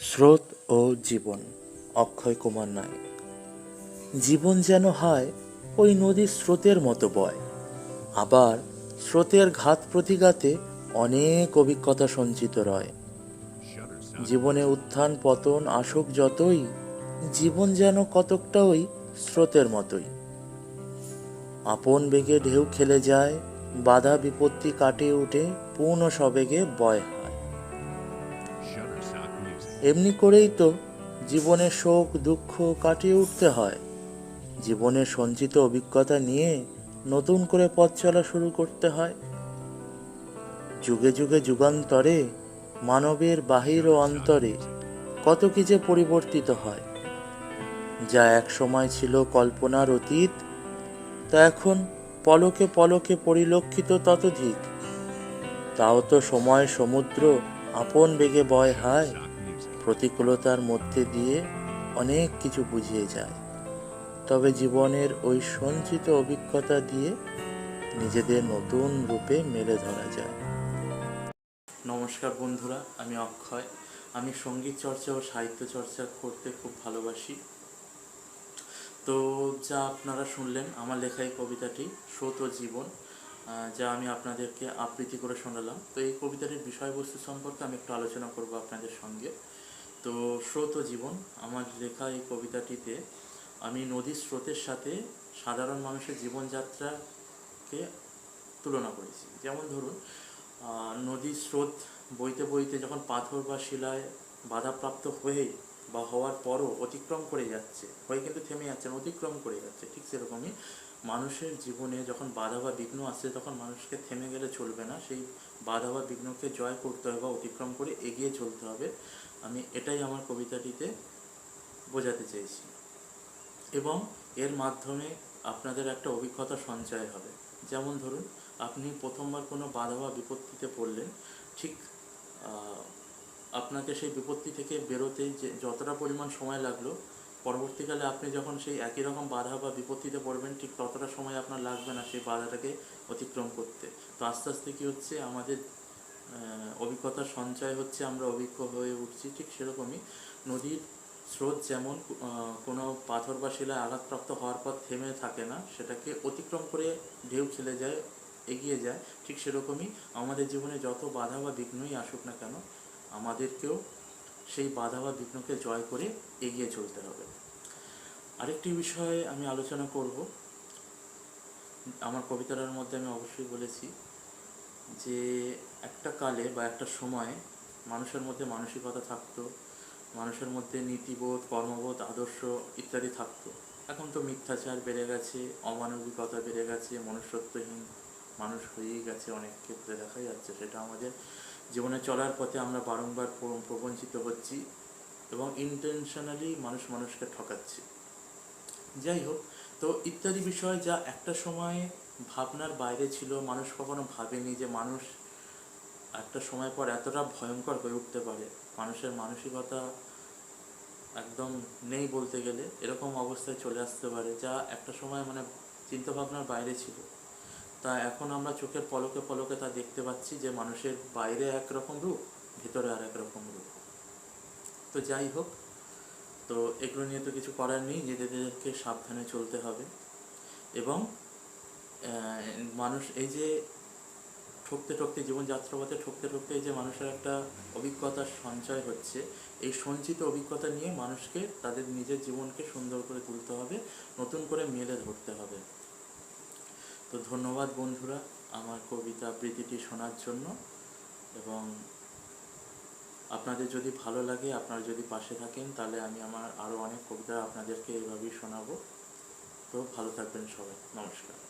স্রোত ও জীবন, অক্ষয় কুমার নায়ক। জীবন যেন হয় ওই নদীর স্রোতের মতো বয়। আবার স্রোতের ঘাত প্রতিঘাতে অনেক অভিজ্ঞতা সঞ্চিত রয়। জীবনে উত্থান, পতন, আসুক যতই, জীবন যেন কতকটা ওই স্রোতের মতোই। আপন বেগে ঢেউ খেলে যায়, বাধা বিপত্তি কাটিয়ে উঠে, পূর্ণ সবেগে বয় হয়. এমনি করেই তো জীবনে শোক, দুঃখ কাটিয়ে উঠতে হয়। জীবনে সঞ্চিত অভিজ্ঞতা নিয়ে নতুন করে পথ চলা শুরু করতে হয়। যুগে যুগে যুগান্তরে, মানবের বাহির ও অন্তরে কত কি যে পরিবর্তিত হয়। যা এক সময় ছিল কল্পনার অতীত, তা এখন পলকে পলকে পরিলক্ষিত ততোধিক। তাও তো সময় সমুদ্র আপন বেগে বয় হায়. প্রতিকূলতার মধ্যে দিয়ে অনেক কিছু বুঝিয়ে যায়। তবে জীবনের ওই সঞ্চিত অভিজ্ঞতা দিয়ে নিজেদের নতুন রূপে মেলে ধরা যায়। নমস্কার বন্ধুরা, আমি অক্ষয়। আমি সংগীত চর্চা ও সাহিত্য চর্চা করতে খুব ভালোবাসি। তো যা আপনারা শুনলেন, আমার লেখা এই কবিতাটি, স্রোত জীবন যা আমি আপনাদেরকে আবৃত্তি করে শোনালাম। তো এই কবিতাটির বিষয়বস্তু সম্পর্কে আমি একটু আলোচনা করব আপনাদের সঙ্গে। তো স্রোত জীবন, আমার লেখা এই কবিতাটিতে, আমি নদীর স্রোতের সাথে সাধারণ মানুষের জীবনযাত্রাকে তুলনা করেছি। যেমন ধরুন নদীর স্রোত বইতে বইতে যখন পাথর বা শিলায় বাধাপ্রাপ্ত হয়ে বা হওয়ার পরও অতিক্রম করে যাচ্ছে, হয়ে কিন্তু থেমে যাচ্ছে অতিক্রম করে যাচ্ছে, ঠিক সেরকমই মানুষের জীবনে যখন বাধা বা বিঘ্ন আসছে তখন মানুষকে থেমে গেলে চলবে না। সেই বাধা বা বিঘ্নকে জয় করতে হবে বা অতিক্রম করে এগিয়ে চলতে হবে। আমি এটাই আমার কবিতাটিতে বোঝাতে চেয়েছি। এবং এর মাধ্যমে আপনাদের একটা অভিজ্ঞতা সঞ্চয় হবে। যেমন ধরুন, আপনি প্রথমবার কোনো বাধা বা বিপত্তিতে পড়লেন, ঠিক আপনাকে সেই বিপত্তি থেকে বেরোতে যে যতটা পরিমাণ সময় লাগল, পরবর্তীকালে আপনি যখন সেই একই রকম বাধা বা বিপত্তিতে পড়বেন, ঠিক ততটা সময় আপনার লাগবে না সেই বাধাটাকে অতিক্রম করতে। তো আস্তে আস্তে কী হচ্ছে, আমাদের আহ, অভিজ্ঞতার সঞ্চয় হচ্ছে আমরা অভিজ্ঞ হয়ে উঠছি ঠিক সেরকমই। নদীর স্রোত যেমন কোনো পাথর বা শিলায় আঘাতপ্রাপ্ত হওয়ার পর থেমে থাকে না সেটাকে অতিক্রম করে ঢেউ খেলে যায় এগিয়ে যায় ঠিক সেরকমই আমাদের জীবনে যত বাধা বা বিঘ্নই আসুক না কেন আমাদেরকেও সেই বাধা বা বিঘ্নকে জয় করে এগিয়ে চলতে হবে। আরেকটি বিষয়ে আমি আলোচনা করব আমার কবিতার মধ্যে আমি অবশ্যই বলেছি যে একটা কালে বা একটা সময়ে মানুষের মধ্যে মানসিকতা থাকতো, মানুষের মধ্যে নীতিবোধ, কর্মবোধ, আদর্শ ইত্যাদি থাকতো। এখন তো মিথ্যাচার বেড়ে গেছে, অমানবিকতা বেড়ে গেছে, মনুষ্যত্বহীন মানুষ হয়েই গেছে অনেক ক্ষেত্রে দেখা যাচ্ছে। সেটা আমাদের জীবনে চলার পথে আমরা বারংবার প্রবঞ্চিত হচ্ছি এবং ইন্টেনশনালি মানুষ মানুষকে ঠকাচ্ছে। যাই হোক, তো ইত্যাদি বিষয় যা একটা সময় ভাবনার বাইরে ছিল, মানুষ কখনো ভাবেনি যে মানুষ একটা সময় পর এতটা ভয়ঙ্কর হয়ে উঠতে পারে। মানুষের মানসিকতা একদম নেই বলতে গেলে, এরকম অবস্থায় চলে আসতে পারে যা একটা সময় মানে চিন্তাভাবনার বাইরে ছিল। তা এখন আমরা চোখের পলকে পলকে তা দেখতে পাচ্ছি যে মানুষের বাইরে একরকম রূপ, ভিতরে আর রকম রূপ। তো যাই হোক, তো এগুলো নিয়ে তো কিছু করার নেই, নিজেদেরকে সাবধানে চলতে হবে। এবং মানুষ এই যে ঠকতে ঠকতে জীবনযাত্রাপথে ঠকতে ঠকতে এই যে মানুষের একটা অভিজ্ঞতার সঞ্চয় হচ্ছে, এই সঞ্চিত অভিজ্ঞতা নিয়ে মানুষকে তাদের নিজের জীবনকে সুন্দর করে তুলতে হবে, নতুন করে মেলে ধরতে হবে। তো ধন্যবাদ বন্ধুরা আমার কবিতা আবৃত্তিটি শোনার জন্য এবং আপনাদের যদি ভালো লাগে, আপনারা যদি পাশে থাকেন, তাহলে আমি আমার আরও অনেক কবিতা আপনাদেরকে এভাবেই শোনাবো। তো ভালো থাকবেন সবাই। নমস্কার।